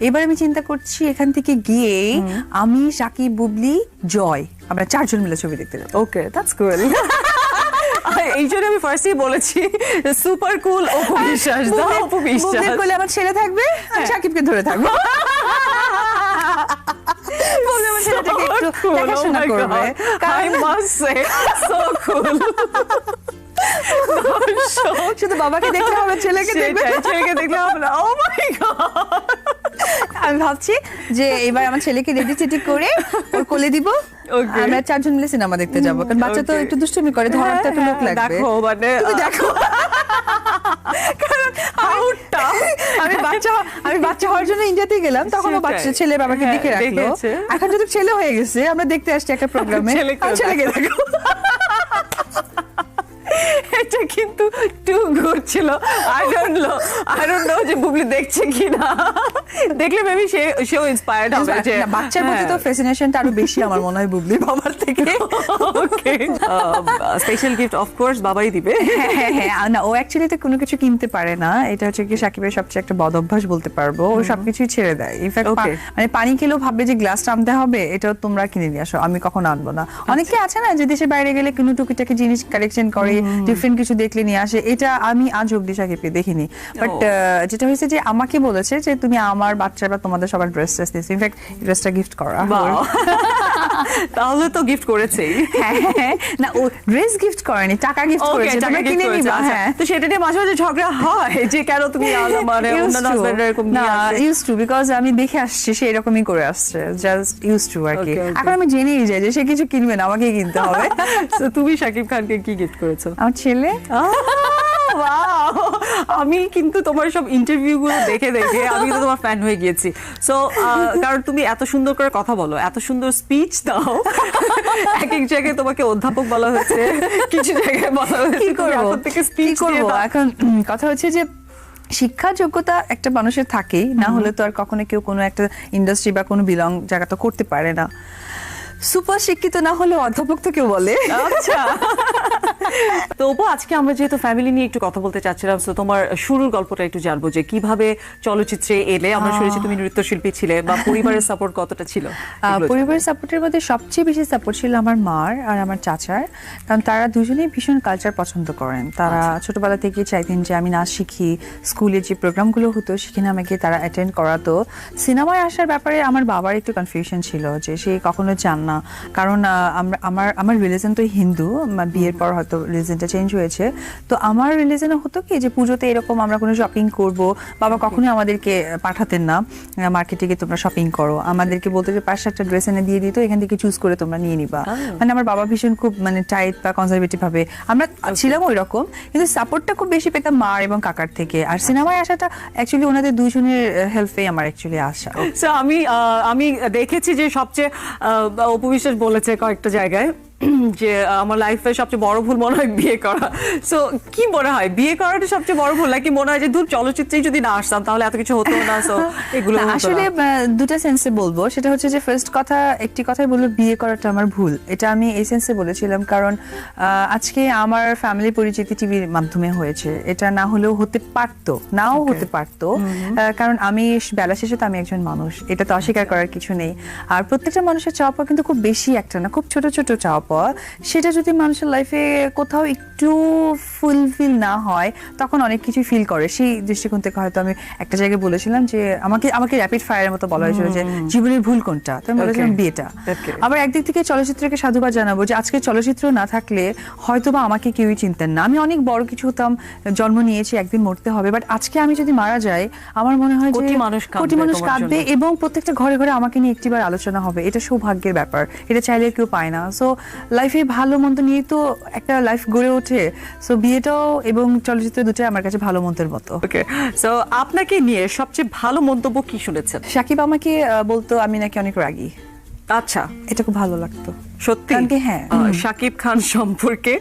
এবার আমি চিন্তা করছি এখান থেকে গিয়ে আমি সাকিব বুবলি জয় আমরা চারজন মিলে ছবি দেখতে যাব। ওকে দ্যাটস কুল এই জন্য আমি ফার্স্টেই বলেছি সুপার কুল অপু বিশ্বাস দাও অপু বিশ্বাস। আমার ছেলে থাকবে আর সাকিবকে ধরে থাকব। সে শুধু বাবাকে দেখলে হবে ছেলেকে দেখবে। ছেলেকে দেখলে হবে না। ও মাই গড আমি ভাবছি যে এবার আমার ছেলেকে রেডি চেটি করে ওর কোলে দিব। আমরা চারজন মিলে সিনেমা দেখতে যাব। কারণ বাচ্চা তো একটু দুষ্টুমি করে ধরার তো লোক লাগবে। দেখো মানে দেখো। আমি বাচ্চা আমি বাচ্চা হওয়ার জন্য ইন্ডিয়াতে গেলাম তখন বাচ্চা ছেলে বাবাকে হ্যাঁ, দেখে রাখল। এখন যদি ছেলে হয়ে গেছে আমরা দেখতে আসছি একটা প্রোগ্রামে ছেলেকেও ছেলেকে দেখো এটা কিন্তু টু গুড ছিল। I don't know I don't know যে বুবলি দেখছে কিনা। দেখলে মেবি সে সেও ইন্সপায়ার্ড হবে যে বাচ্চার প্রতি তো ফ্যাসিনেশনটা আরও বেশি আমার মনে হয় বুবলি বাবার থেকে। Okay special gift of course বাবাই দিবে। হ্যাঁ হ্যাঁ হ্যাঁ। না ও অ্যাকচুয়ালি তো কোনো কিছু কিনতে পারে না। এটা হচ্ছে কি সাকিবের সবচেয়ে একটা বদ অভ্যাস বলতে পারব। ও সবকিছুই ছেড়ে দেয়। ইনফ্যাক্ট. মানে পানি খেলেও ভাববে যে গ্লাস টানতে হবে এটাও তোমরা কিনে নিয়ে আসো। আমি কখনো আনব না। অনেকে আছে না যে দেশের বাইরে গেলে কোনো টুকিটাকি জিনিস কালেকশন করে ডিফারেন্ট কিছু দেখলে নিয়ে আসে। এটা আমি আজ অব্দি সাকিবকে দেখিনি। বাট। যেটা হয়েছে যে আমাকে বলেছে যে তুমি আমার বাচ্চা বা তোমাদের সবার ড্রেস ট্রেস দিয়েছ। ইনফ্যাক্ট ড্রেসটা গিফট করা. তাহলে তো গিফট করেছেই। হ্যাঁ হ্যাঁ, না ও ড্রেস গিফট করেনি টাকা গিফট করেছে টাকা কিনে নিবা আচ্ছা। হ্যাঁ। তো সেটা নিয়ে মাঝে মাঝে ঝগড়া হয় যে কেন তুমি মানে অন্যান্য হাজবেন্ড এরকম নিয়ে ইউজ টু বিকজ আমি দেখে আসছি সে এরকমই করে আসছে জাস্ট ইউজ টু আর কি. এখন আমি জেনেই যাই যে সে কিছু কিনবে না আমাকেই কিনতে হবে। তো তুমি শাকিব খানকে কি গিফট করেছ? আমার ছেলে। Wow! আমি কিন্তু তোমার সব ইন্টারভিউ গুলো দেখে দেখে আমি তো তোমার ফ্যান হয়ে গিয়েছি। সো কারণ তুমি এত সুন্দর করে কথা বলো এত সুন্দর স্পিচ দাও। এক এক জায়গায় তোমাকে অধ্যাপক বলা হয়েছে কিছু জায়গায় বলা হয়েছে কি করব? এখন থেকে স্পিচ করব? এখন কথা হচ্ছে যে শিক্ষা যোগ্যতা একটা মানুষের থাকেই না হলে তো আর কখনো কেউ কোনো একটা ইন্ডাস্ট্রি বা কোনো বিলং জায়গা তো করতে পারে না। সুপার শিক্ষিত না হলে অধ্যাপক তো কেউ বলে। আচ্ছা। তো অপু আজকে আমরা যেহেতু ফ্যামিলি নিয়ে একটু কথা বলতে চাচ্ছিলাম তো তোমার শুরুর গল্পটা একটু জানব যে কীভাবে চলচ্চিত্রে এলে আমরা শুনেছি তুমি নৃত্যশিল্পী ছিলে বা পরিবারের সাপোর্ট কতটা ছিল? পরিবারের সাপোর্টের মধ্যে সবচেয়ে বেশি সাপোর্ট ছিল আমার মার আর আমার চাচার কারণ তারা দুজনেই ভীষণ কালচার পছন্দ করেন। তারা ছোটবেলা থেকে চাইতেন যে আমি নাচ শিখি স্কুলে যে প্রোগ্রামগুলো হতো সেখানে আমাকে তারা অ্যাটেন্ড করাতো। সিনেমায় আসার ব্যাপারে আমার বাবার একটু কনফিউশন ছিল যে সে কখনো চান না। কারণ আমরা আমার আমার রিলিজন তো হিন্দু বিয়ের পর হয়তো রিলিজনটা চেঞ্জ হয়েছে। তো আমার রিলিজনে হতো কি যে পুজোতে এরকম আমরা কোনো শপিং করব বাবা কখনোই আমাদেরকে পাঠাতেন না। মার্কেটে গিয়ে তোমরা শপিং করো। আমাদেরকে বলতো যে পাঁচ সাতটা ড্রেস এনে দিয়ে দিত এখান থেকে চুজ করে তোমরা নিয়ে নিবা। মানে আমার বাবা ভীষণ খুব মানে টাইট বা কনজারভেটিভ ভাবে। আমরা ছিলাম ওই রকম কিন্তু সাপোর্টটা খুব বেশি পেতাম মার এবং কাকার থেকে। আর সিনেমায় আসাটা অ্যাকচুয়ালি ওনাদের দুজনের হেল্পে আমার অ্যাকচুয়ালি আসা। আমি আমি দেখেছি যে সবচেয়ে আহ, বলেছে কয়েকটা জায়গায়। যে আমার লাইফে সবচেয়ে বড় ভুল মনে হয় বিয়ে করা। সো কি মনে হয়? বিয়ে করাটা সবচেয়ে বড় ভুল? নাকি মনে হয় যে দূর চলচ্চিত্রেই যদি না আসতাম তাহলে এত কিছু হতো না? সো এগুলো। আসলে দুটা সেন্সে বলব। সেটা হচ্ছে যে ফার্স্ট কথা একটি কথাই বলব বিয়ে করাটা আমার ভুল। এটা আমি এই সেন্সে বলেছিলাম কারণ আজকে আমার ফ্যামিলি পরিচিতি টিভির মাধ্যমে হয়েছে। এটা না হলেও হতে পারতো নাও হতে পারতো। কারণ আমি বেলা শেষে তো আমি একজন মানুষ। এটা তো অস্বীকার করার কিছু নেই। আর প্রত্যেকটা মানুষের চাওয়া কিন্তু খুব বেশি একটা না খুব ছোট ছোট চাওয়া পাওয়া সেটা যদি মানুষের লাইফে কোথাও একটু ফুলফিল না হয় তখন অনেক কিছু ফিল করে। সেই দৃষ্টিকোণ থেকে হয়তো আমি একটা জায়গায় বলেছিলাম যে আমাকে আমাকে র্যাপিড ফায়ারের মতো বলা হয়েছিল যে জীবনের ভুল কোনটা? তো আমি বলেছিলাম বিয়েটা। আবার একদিক থেকে চলচ্চিত্রকে সাধুবাদ জানাব যে আজকে চলচ্চিত্র না থাকলে হয়তো বা আমাকে কেউই চিনতেন না। আমি অনেক বড় কিছু হতাম জন্ম নিয়েছি একদিন মরতে হবে বাট আজকে আমি যদি মারা যাই আমার মনে হয় যে মানুষ কোটি মানুষ কাঁদবে এবং প্রত্যেকটা ঘরে ঘরে আমাকে নিয়ে একটিবার আলোচনা হবে। এটা সৌভাগ্যের ব্যাপার। এটা চাইলে কেউ পায় না। সো লাইফে ভালো মন্দ নিয়ে তো একটা লাইফ গড়ে ওঠে। সো বিয়েটাও এবং চলচ্চিত্র দুটোই আমার কাছে ভালো মন্দের মতো। ওকে সো আপনাকে নিয়ে সবচেয়ে ভালো মন্তব্য কি শুনেছেন? সাকিব আমাকে বলতো আমি নাকি অনেক রাগী। আচ্ছা। এটা খুব ভালো লাগতো। সত্যি? হ্যাঁ, শাকিব খান সম্পর্কে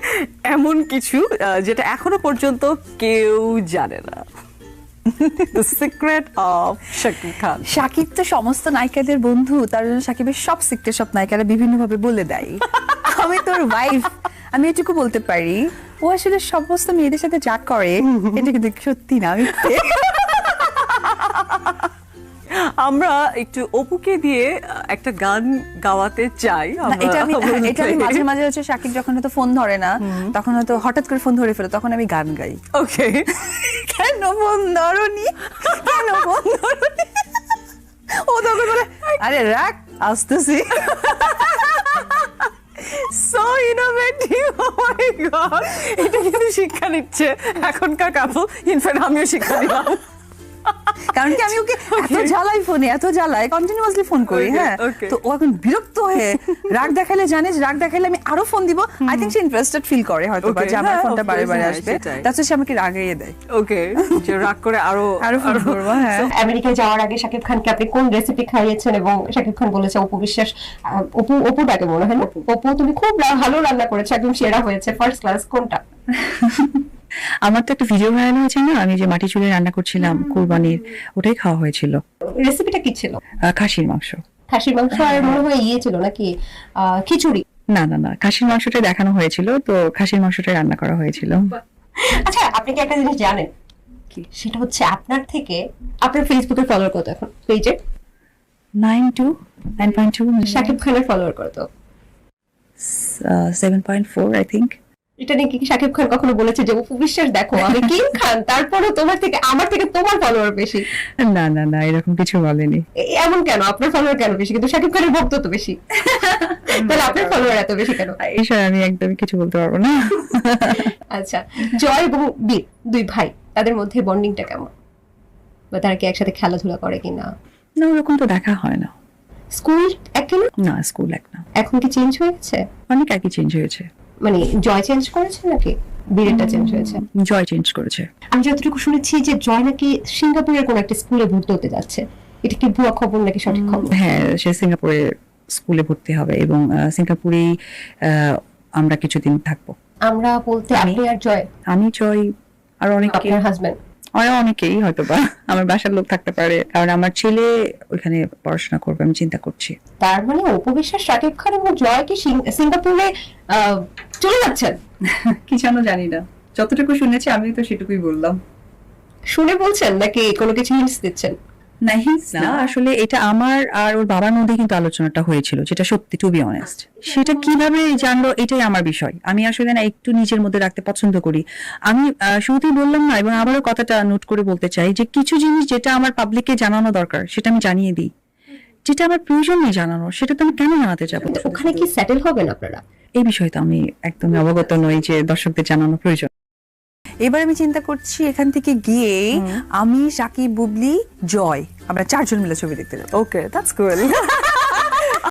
এমন কিছু যেটা এখনও পর্যন্ত কেউ জানে না। Secret of Shakib Khan. Shakib তো সমস্ত নায়িকাদের বন্ধু তার জন্য সাকিবের সব সিক্রেট সব নায়িকারা বিভিন্ন ভাবে বলে দেয়। আমি তোর ওয়াইফ আমি এটুকু বলতে পারি ও আসলে সমস্ত মেয়েদের সাথে যা করে এটা কিন্তু সত্যি না। আমরা একটু অপুকে দিয়ে একটা গান গাওয়াতে চাই এটা আমি এটা আমি মাঝে মাঝে হচ্ছে শাকিব যখন হয়তো ফোন ধরে না তখন হয়তো হঠাৎ করে ফোন ধরে ফেলে তখন আমি গান গাই। ওকে কেন ফোন ধরনি? কেন ফোন ধরনি? ও তখন বলে আরে রাখ আসতেছি। So innovative oh my god এটা কিন্তু শিক্ষা নিচ্ছে এখনকার কাপল। ইনফ্যাক্ট আমিও শিক্ষা দিলাম। কারণ কি আমি ওকে এত জ্বালাই ফোনে এত জ্বালাই কন্টিনিউয়াসলি ফোন করি হ্যাঁ? তো ও এখন বিরক্ত হয়ে রাগ দেখালে জানে রাগ দেখালে আমি আরও ফোন দিব। আই থিংক সে ইন্টারেস্টেড ফিল করে হয়তো বা যে আমার হ্যাঁ, ফোনটা বারে বারে হ্যাঁ, আসবে। তাছাড়া সে আমাকে রাগিয়ে দেয়। ওকে যে রাগ করে আরও আরও ফোন করব হ্যাঁ। আমেরিকায় যাওয়ার আগে শাকিব খানকে আপনি কোন রেসিপি খাইয়েছেন এবং শাকিব খান বলেছে অপু বিশ্বাস অপু অপু ডাকে মনে হয় না? অপু। তুমি খুব ভালো রান্না করেছ একদম সেরা হয়েছে। ফার্স্ট ক্লাস কোনটা? আমার তো একটা ভিডিও ভাইরাল হয়েছে না আমি যে মাটি চুলে রান্না করছিলাম কুরবানির ওটাই খাওয়া হয়েছিল। রেসিপিটা কি ছিল? আহ, খাসির মাংস। খাসির মাংস আর মনে হয় ইয়ে ছিল নাকি আহ, খিচুড়ি? না না না খাসির মাংসটা দেখানো হয়েছিল তো খাসির মাংসটাই রান্না করা হয়েছিল। আচ্ছা আপনি কি একটা জিনিস জানেন? কি? সেটা হচ্ছে আপনার থেকে আপনার ফেসবুকে ফলোয়ার কত এখন? পেজে nine two nine point two Shakib খানের ফলোয়ার কত? Seven point four I think এটা নিয়ে কি শাকিব খান কখনো বলেছে যে অপু বিশ্বাস দেখো আমি কিং খান তারপরে তোমার থেকে আমার থেকে তোমার ফলোয়ার বেশি? না না না এরকম কিছু বলেনি। এমন কেন? আপনার ফলোয়ার কেন বেশি? কিন্তু শাকিব খানের ভক্ত তো বেশি। তাহলে আপনার ফলোয়ার এত বেশি কেন? এই বিষয়ে আমি একদমই কিছু বলতে পারব না। আচ্ছা জয় এবং বীর দুই ভাই তাদের মধ্যে বন্ডিংটা কেমন? বা তারা কি একসাথে খেলাধুলা করে কিনা না? ওরকম তো দেখা হয় না। স্কুল একই না স্কুল এক না। এখন কি চেঞ্জ হয়েছে অনেক একই চেঞ্জ হয়েছে। মানে জয় চেঞ্জ করেছে নাকি? বিড়েটা চেঞ্জ হয়েছে? জয় চেঞ্জ করেছে। আমি যতটুকু শুনেছি যে জয় নাকি সিঙ্গাপুরের কোন একটা স্কুলে ভর্তি হতে যাচ্ছে। এটা কি ভুয়া খবর নাকি সঠিক খবর? হ্যাঁ সে সিঙ্গাপুরে স্কুলে ভর্তি হবে এবং সিঙ্গাপুরেই আমরা কিছুদিন থাকব। আমরা বলতে আপনি আর জয়। আমি জয় আর অনেক আপনার হাজবেন্ড আর অনেকেই হয়তো বা আমার বাসার লোক থাকতে পারে কারণ আমার ছেলে ওইখানে পড়াশোনা করবে আমি চিন্তা করছি। তার মানে উপবিশ্বাস শাকিব খান এবং জয় কি সিঙ্গাপুরে আহ, চলে যাচ্ছেন? কি জানো জানি না। যতটুকু শুনেছি আমি তো সেটুকুই বললাম। শুনে বলছেন নাকি কোনো কিছু হিন্টস দিচ্ছেন? না আসলে এটা আমার আর ওর বাবার মধ্যে কিন্তু আলোচনাটা হয়েছিল যেটা সত্যি টু বি অনেস্ট সেটা কীভাবে জানলো এটাই আমার বিষয়। আমি আসলে না একটু নিজের মধ্যে রাখতে পছন্দ করি। আমি শুরুতেই বললাম না এবং আবারও কথাটা নোট করে বলতে চাই যে কিছু জিনিস যেটা আমার পাবলিককে জানানো দরকার সেটা আমি জানিয়ে দিই। যেটা আমার প্রয়োজন নেই জানানো সেটা তো আমি কেন জানাতে যাব? ওখানে কি সেটেল হবেন আপনারা? এই বিষয়ে তো আমি একদমই অবগত নই যে দর্শকদের জানানো প্রয়োজন। এবার আমি চিন্তা করছি এখান থেকে গিয়ে আমি সাকিব বুবলি জয়। আমরা চারজন মিলে ছবি দেখতে যাব। Okay that's cool